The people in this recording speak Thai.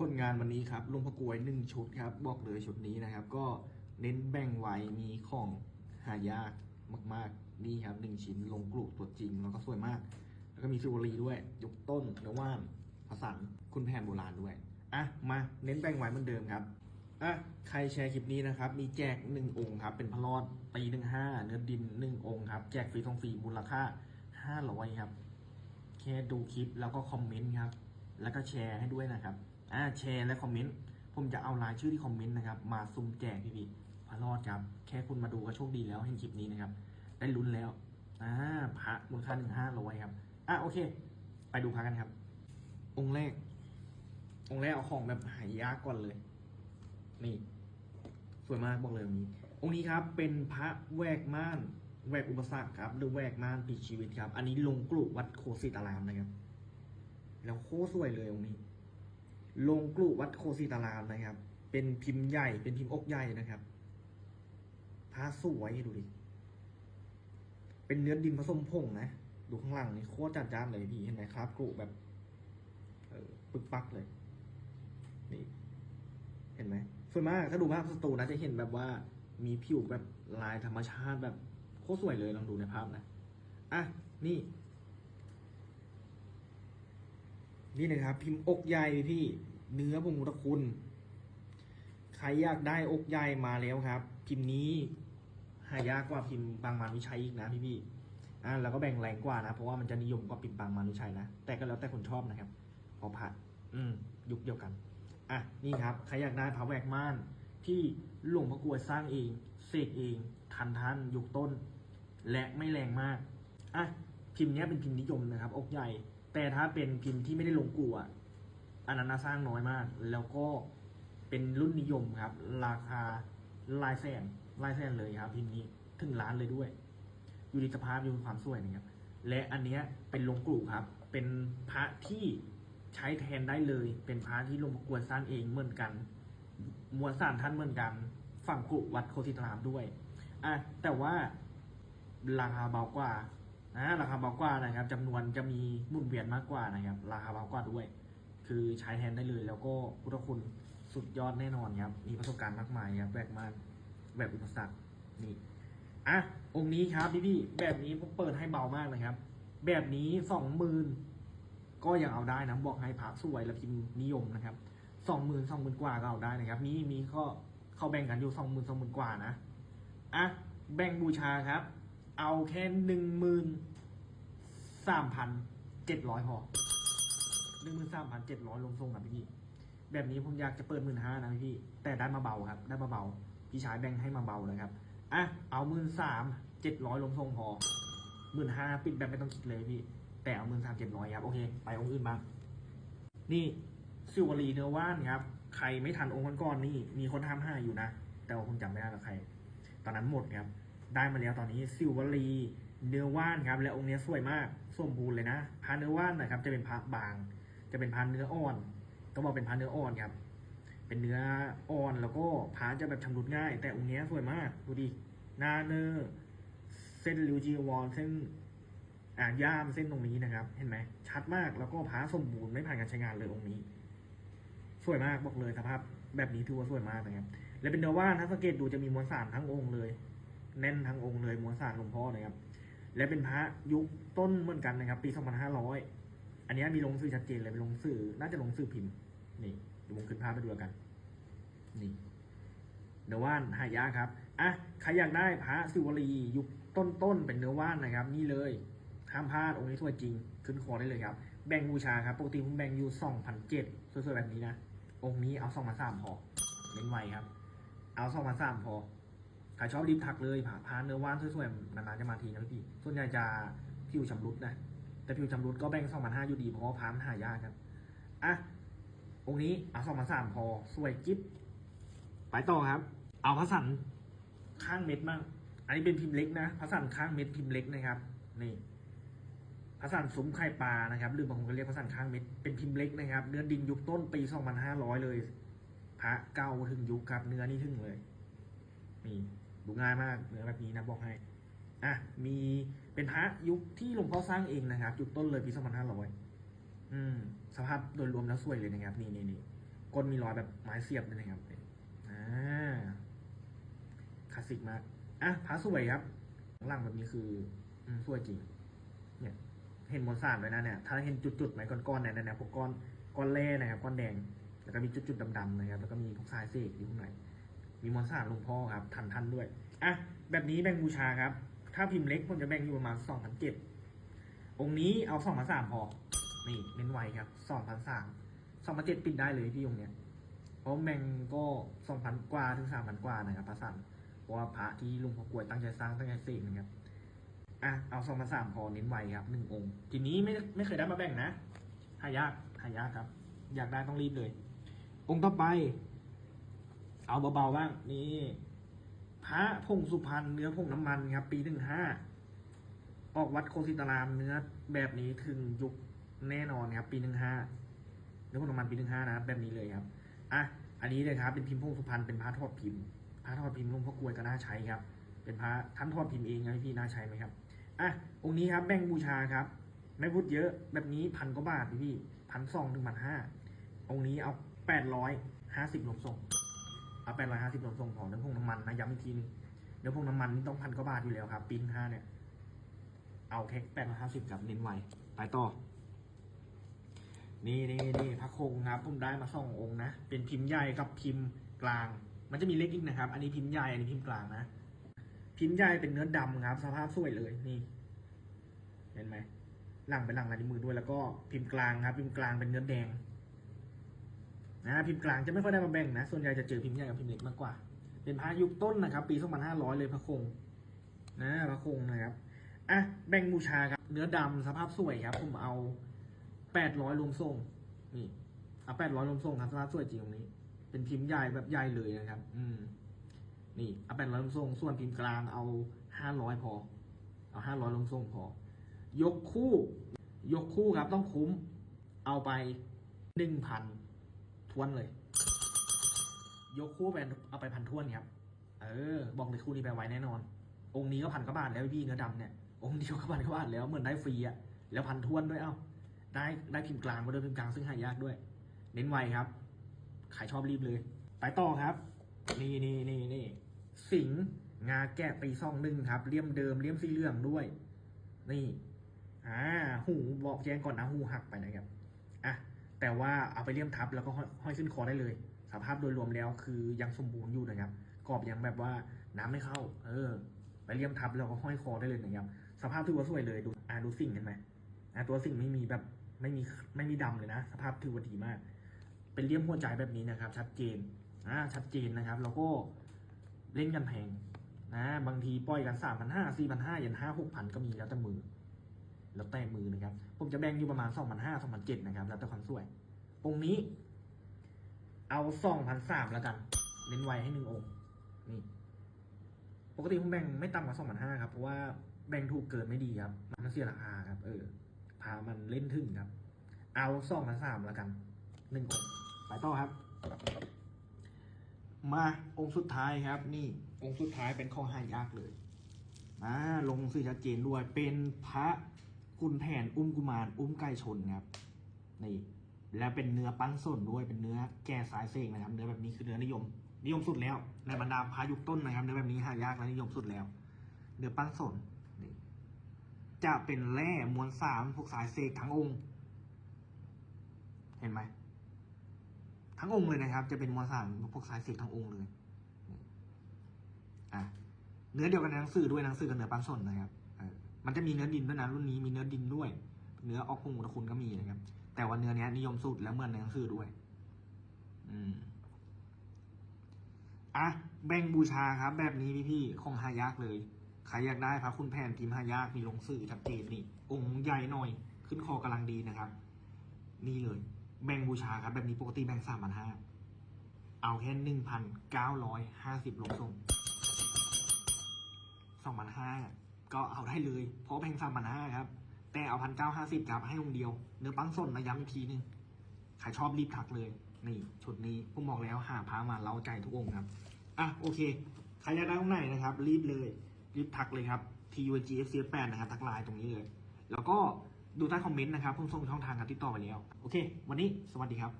ผลงานวันนี้ครับลุงพะกวยหนึ่งชุดครับบอกเลยชุดนี้นะครับ ก็เน้นแบ่งไว้มีของหายากมากๆนี่ครับหนึ่งชิ้นลงกลุ่ตัวจริงแล้วก็สวยมาก แล้วก็มีซิวลีด้วยยกต้นเนื้อว่านผสานคุณแผนโบราณด้วยอะมาเน้นแบ่งไว้เหมือนเดิมครับอะใครแชร์คลิปนี้นะครับ มีแจกหนึ่งองค์ครับ เป็นพลอดปีหนึ่งห้าเนื้อดินหนึ่งองค์ครับ แจกฟรีทองฟรีมูลค่าห้าร้อยครับ แค่ดูคลิปแล้วก็คอมเมนต์ครับ แล้วก็แชร์ให้ด้วยนะครับ อ่าแชร์และคอมเมนต์ผมจะเอารายชื่อที่คอมเมนต์นะครับมาซุ่มแจกพี่พี่ๆพระรอดครับ แค่คุณมาดูก็โชคดีแล้วเห็นคลิปนี้นะครับ ได้ลุ้นแล้วอ่าพระมูลค่าหนึ่งห้าร้อยครับอะโอเค ไปดูพระกันครับ องค์แรก องค์แรกเอาของแบบหายากก่อนเลย นี่ สวยมากบอกเลยองค์นี้ องค์นี้ครับเป็นพระแวกม่านแวกอุปสรรคครับ หรือแวกม่านปีชีวิตครับ อันนี้ลงกลุ่วัดโคสิตารามนะครับ แล้วโคสวยเลยองค์นี้ ลงกลุ่วัดโคสิตารามนะครับ เป็นพิมพ์ใหญ่ เป็นพิมพ์อกใหญ่นะครับพระสวยดูดิ เป็นเนื้อดินผสมผงนะ ดูข้างล่างนี่โคตรจัดจ้านเลยพี่เห็นไหมครับกลุ่แบบเออปึกปักเลย นี่ เห็นไหมสวยมากถ้าดูภาพสตูนะจะเห็นแบบว่า มีผิวแบบลายธรรมชาติแบบโคตรสวยเลยลองดูในภาพนะ อะ นี่ นี่นะครับ พิมพ์อกใหญ่พี่ เนื้อพงตะคุณ ใครอยากได้อกใหญ่มาแล้วครับ พิมพ์นี้ หายากกว่าพิมพ์บางมารวิชัยอีกนะพี่พี่อ่าแล้วก็แบ่งแรงกว่านะ เพราะว่ามันจะนิยมกว่าพิมพ์บางมารวิชัยนะ แต่ก็แล้วแต่คนชอบนะครับ พอผัดอืม ยุคเดียวกัน อะ นี่ครับ ใครอยากได้พระแวกม่าน ที่หลวงพ่อกลวยสร้างเองเสกเอง ทันทันยุคต้น และไม่แรงมาก อะ พิมพ์นี้เป็นพิมพ์นิยมนะครับ อกใหญ่ แต่ถ้าเป็นพิมพ์ที่ไม่ได้ลงกูอะอันนั้นน่าสร้างน้อยมาก แล้วก็เป็นรุ่นนิยมครับ ราคาลายแสนลายแสนเลยครับพิมพ์นี้ถึงล้านเลยด้วย อยู่ในสภาพอยู่ในความสวยนะครับและอันเนี้ยเป็นลงกลุ่ครับ เป็นพระที่ใช้แทนได้เลย เป็นพระที่ลงพ่อกวนสร้างเองเหมือนกัน มวลสารท่านเหมือนกัน ฝั่งกลุวัดโคสิตรามด้วยอะแต่ว่าราคาเบากว่า นะราคาเบากว่านะครับจำนวนจะมีหมุนเวียนมากกว่านะครับ ราคาเบากว่าด้วย คือใช้แทนได้เลย แล้วก็พุทธคุณสุดยอดแน่นอนครับ มีประสบการณ์มากมายครับแบกมานแบบอุปสรรคนี่อะองค์นี้ครับพี่พี่ๆแบบนี้ผมเปิดให้เบามากนะครับ แบบนี้สองหมื่นก็ยังเอาได้นะบอกให้พระสวยและพิมพ์นิยมนะครับสองหมื่นสองหมื่นกว่าก็เอาได้นะครับ มีมีก็เขาแบ่งกันอยู่สองหมื่นสองหมื่นกว่านะอะแบ่งบูชาครับ เอาแค่หนึ่งหมื่นสามพันเจ็ดร้อยพอหนึ่งหมื่นสามพันเจ็ดร้อยลงทรงครับพี่พี่แบบนี้ผมอยากจะเปิดหมื่นห้านะพี่พี่ แต่ได้มาเบาครับ ได้มาเบา พี่ชายแบ่งให้มาเบาเลยครับอะเอาหมื่นสามเจ็ดร้อยลงทรงพอหมื่นห้าปิดแบบไม่ต้องคิดเลยพี่ แต่เอาหมื่นสามเจ็ดร้อยครับ โอเค ไปองค์อื่นบ้าง นี่ซิวลีเนื้อว่านครับ ใครไม่ทันองค์ก่อนนี่ มีคนทำห้าอยู่นะ แต่ว่าผมจำไม่ได้แล้วใคร ตอนนั้นหมดครับ ได้มาแล้วตอนนี้ซิวลีเนื้อว่านครับ และองค์นี้สวยมากสมบูรณ์เลยนะพาเนื้อว่านนะครับ จะเป็นพาบาง จะเป็นพาเนื้ออ่อน ต้องบอกเป็นพาเนื้ออ่อนครับ เป็นเนื้ออ่อนแล้วก็พาจะแบบชำรุดง่าย แต่องค์นี้สวยมากดูดิหนาเนอร์เส้นริวจีวอนเส้นอ่าย่ามเส้นตรงนี้นะครับ เห็นไหมชัดมากแล้วก็พาสมบูรณ์ไม่ผ่านการใช้งานเลยองค์นี้ สวยมากบอกเลยสภาพแบบนี้ถือว่าสวยมากนะครับและเป็นเนื้อว่านถ้าสังเกตดูจะมีมวลสารทั้งองค์เลย แน่นทั้งองค์เลยมวลสารหลวงพ่อนะครับ และเป็นพระยุคต้นเหมือนกันนะครับ ปี 2500 อันนี้มีลงสื่อชัดเจนเลยเป็นลงสื่อ น่าจะลงสื่อพิมพ์นี่เดี๋ยวผมขึ้นภาพไปดูแล้วกัน นี่เนื้อว่านหายากครับอะใครอยากได้พระสิวลียุคต้นๆเป็นเนื้อว่านนะครับ นี่เลยห้ามพลาดองค์นี้สวยจริง ขึ้นคอได้เลยครับ แบ่งบูชาครับปกติผมแบ่งอยู่สองพันเจ็ดสวยๆแบบนี้นะองค์นี้เอาสองพันสามพอเน้นไวครับ เอาสองพันสามพอ ครชอบรีบทักเลยผ่าพาเนื้อว่านสวยๆนานๆจะมาทีนะพี่ส่วนใหญ่จะผิวชำรุดนะแต่ผิวชำรุดก็แบ่งสองพันห้าอยู่ดีเพราะว่าพามันหายากครับอะองค์นี้เอาสองพันสามพอสวยจิ๊บไปต่อครับ เอาพระสันข้างเม็ดมั่งอันนี้เป็นพิมพ์เล็กนะพระสันข้างเม็ดพิมพ์เล็กนะครับ นี่พระสันซุ้มไข่ปลานะครับหรือบางคนก็เรียกพระสันข้างเม็ดเป็นพิมพ์เล็กนะครับเนื้อดินยุคต้นปีสองพันห้าร้อยเลย พระเก่าถึงยุคครับเนื้อนี่ถึงเลยนี่ ดูง่ายมากเนื้อแบบนี้นะบอกให้อะมีเป็นพระยุคที่หลวงพ่อสร้างเองนะครับ ยุคต้นเลยปีสองพันห้าร้อยอืม สภาพโดยรวมแล้วสวยเลยนะครับ นี่นี่นี่ก้นมีรอยแบบไม้เสียบเลยนะครับอ่าคลาสสิกมากอะพระสวยครับล่างแบบนี้คืออืมสวยจริง เนี่ย เห็นมวลสารเลยนะเนี่ย ถ้าเห็นจุดๆไหมก้อนๆเนี่ยเนี่ยพวกก้อนก้อนแร่นะครับก้อนแดง แล้วก็มีจุดๆดำๆนะครับ แล้วก็มีพวกทรายเศษอยู่ข้างใน มีมวลสารหลวงพ่อครับทันทันด้วยอะแบบนี้แบ่งบูชาครับ ถ้าพิมพ์เล็กผมจะแบ่งอยู่ประมาณสองพันเจ็ดองค์นี้เอาสองพันสามพอ นี่เน้นไวครับสองพันสามสองพันเจ็ดปิดได้เลยพี่องค์เนี้ยเพราะแบ่งก็สองพันกว่าถึงสามพันกว่านะครับพระสันเพราะว่าพระที่ลุงพ่อกวยตั้งใจสร้างตั้งใจเสกนะครับอะเอาสองพันสามพอเน้นไวครับหนึ่งองค์ทีนี้ไม่ไม่เคยได้มาแบ่งนะหายากหายากครับ อยากได้ต้องรีบเลย องค์ต่อไป เอาเบาๆบ้าง นี่พระพงสุพรรณเนื้อพงน้ำมันครับ ปีหนึ่งห้าออกวัดโคสิตารามเนื้อแบบนี้ถึงยุคแน่นอนครับ ปีหนึ่งห้าเนื้อพงน้ำมันปีหนึ่งห้านะแบบนี้เลยครับอะอันนี้เลยครับเป็นพิมพ์พงสุพรรณเป็นพระทอดพิมพ์พระทอดพิมพ์หลุงพ่อกลวยก็น่าใช้ครับ เป็นพระท่านทอดพิมพ์เองนะพี่น่าใช้ไหมครับอะองค์นี้ครับแบ่งบูชาครับไม่พูดเยอะแบบนี้พันกว่าบาทพี่พันสองถึงพันห้าองค์นี้เอาแปดร้อยห้าสิบรวมส่ง เอาแปดร้อยห้าสิบรวมส่งของเนื้อพงน้ำมันนะย้ำอีกทีนึงเนื้อพงน้ำมันนี่ต้องพันกว่าบาทอยู่แล้วครับปีนห้าเนี่ย เอาแค่แปดร้อยห้าสิบกับเน้นไวไปต่อ นี่นี่นี่พระคงครับผมได้มาสององค์นะ เป็นพิมพ์ใหญ่กับพิมพ์กลาง มันจะมีเล็กอีกนะครับ อันนี้พิมพ์ใหญ่อันนี้พิมพ์กลางนะพิมพ์ใหญ่เป็นเนื้อดำครับ สภาพสวยเลยนี่ เห็นไหมหลังเป็นหลังลายนิ้วมือด้วยแล้วก็พิมพ์กลางครับ พิมพ์กลางเป็นเนื้อแดง นะพิมพ์กลางจะไม่ค่อยได้มาแบ่งนะ ส่วนใหญ่จะเจอพิมพ์ใหญ่กับพิมพ์เล็กมากกว่า เป็นพระยุคต้นนะครับ ปี 2500 เลยพระคงนะพระคงนะครับอะแบ่งบูชาครับเนื้อดำสภาพสวยครับ ผมเอา 800รวมส่งนี่เอา800รวมส่งครับสภาพสวยจริงตรงนี้ เป็นพิมพ์ใหญ่แบบใหญ่เลยนะครับ อืมนี่เอา800รวมส่งส่วนพิมพ์กลางเอา500พอ เอา500รวมส่งพอ ยกคู่ ยกคู่ครับต้องคุ้ม เอาไป1,000 ทวนเลย ยกคู่ไปเอาไปพันทวนครับ เออ บอกเลยคู่นี้ไปไว้แน่นอน องค์นี้ก็พันกว่าบาทแล้วพี่เนื้อดำเนี่ย องค์เดียวก็พันกว่าบาทแล้วเหมือนได้ฟรีอะแล้วพันทวนด้วยเอ้า ได้ได้พิมพ์กลางมาด้วยพิมพ์กลางซึ่งหายากด้วย เน้นไวครับใครชอบรีบเลย ไปต่อครับ นี่นี่นี่นี่ สิงหงาแกะปีซ่องหนึ่งครับ เลี่ยมเดิมเลี่ยมสีเหลืองด้วย นี่ อ่า หูบอกแจ้งก่อนนะหูหักไปนะครับ แต่ว่าเอาไปเลี่ยมทับแล้วก็ห้อยขึ้นคอได้เลยสภาพโดยรวมแล้วคือยังสมบูรณ์อยู่นะครับกรอบยังแบบว่าน้ำไม่เข้า เออ ไปเลี่ยมทับแล้วก็ห้อยคอได้เลยนะครับสภาพถือว่าสวยเลยดูอ่าดูสิ่งเห็นไหมอ่าตัวสิ่งไม่มีแบบไม่มีไม่มีดำเลยนะ สภาพถือว่าดีมาก เป็นเลี่ยมหัวใจแบบนี้นะครับ ชัดเจนอ่าชัดเจนนะครับ แล้วก็เล่นกันแพงนะบางทีปล่อยกันสามพันห้าสี่พันห้ายันห้าหกพันก็มีแล้วแต่มือ แล้วแต่มือนะครับ ผมจะแบ่งอยู่ประมาณสองพันห้าสองพันเจ็ดนะครับ แล้วแต่ความสวย องค์นี้ เอาสองพันสามแล้วกัน เน้นไวให้หนึ่งองค์ นี่ ปกติผมแบ่งไม่ต่ำกว่าสองพันห้าครับ เพราะว่าแบ่งถูกเกินไม่ดีครับ มันเสียราคาครับ เออ พามันเล่นถึงครับ เอาสองพันสามแล้วกัน หนึ่งองค์ ไปต่อครับ มาองค์สุดท้ายครับ นี่ องค์สุดท้ายเป็นข้อหายากเลยอ่าลงสื่อชัดเจนด้วย เป็นพระ คุณแผนอุ้มกุมารอุ้มไก่ชนครับนี่แล้วเป็นเนื้อปั้นส้นด้วยเป็นเนื้อแก่สายเสกนะครับ เนื้อแบบนี้คือเนื้อนิยม นิยมสุดแล้ว ในบรรดาพายุคต้นนะครับ เนื้อแบบนี้หายากและนิยมสุดแล้ว เนื้อปั้นส้นนี่จะเป็นแร่มวลสามพวกสายเสกทั้งองค์ เห็นไหมทั้งองค์เลยนะครับ จะเป็นมวลสารพวกสายเสกทั้งองค์เลยอะเนื้อเดียวกันในหนังสือด้วยหนังสือกับเนื้อปั้นส้นนะครับ มันจะมีเนื้อดินด้วยนะรุ่นนี้มีเนื้อดินด้วย เนื้อออกพงตะคุณก็มีนะครับ แต่ว่าเนื้อเนี้ยนิยมสุดแล้วเหมือนในหนังสือด้วย อืมอะแบ่งบูชาครับ แบบนี้พี่ๆของหายากเลยใครอยากได้พระคุณแผนพิมพ์หายากมีลงสื่อชัดเจนนี่ องค์ใหญ่หน่อย ขึ้นคอกำลังดีนะครับ นี่เลย แบ่งบูชาครับ แบบนี้ปกติแบ่งสามพันห้าเอาแค่หนึ่งพันเก้าร้อยห้าสิบลงส่งสองพันห้า ก็เอาได้เลย เพราะแพงสามพันห้าครับ แต่เอาพันเก้าห้าสิบครับให้องเดียว เนื้อปั้นส้นนะย้ำอีกทีหนึงใครชอบรีบทักเลย นี่ชุดนี้ผมบอกแล้วหาพามาเล้าใจทุกองค์ครับ อะโอเค ใครอยากได้ตรงไหนนะครับ รีบเลย รีบทักเลยครับ TUG FC 8นะครับ ทักไลน์ตรงนี้เลย แล้วก็ดูใต้คอมเมนต์นะครับผมส่งช่องทางการติดต่อไปแล้ว โอเค วันนี้สวัสดีครับ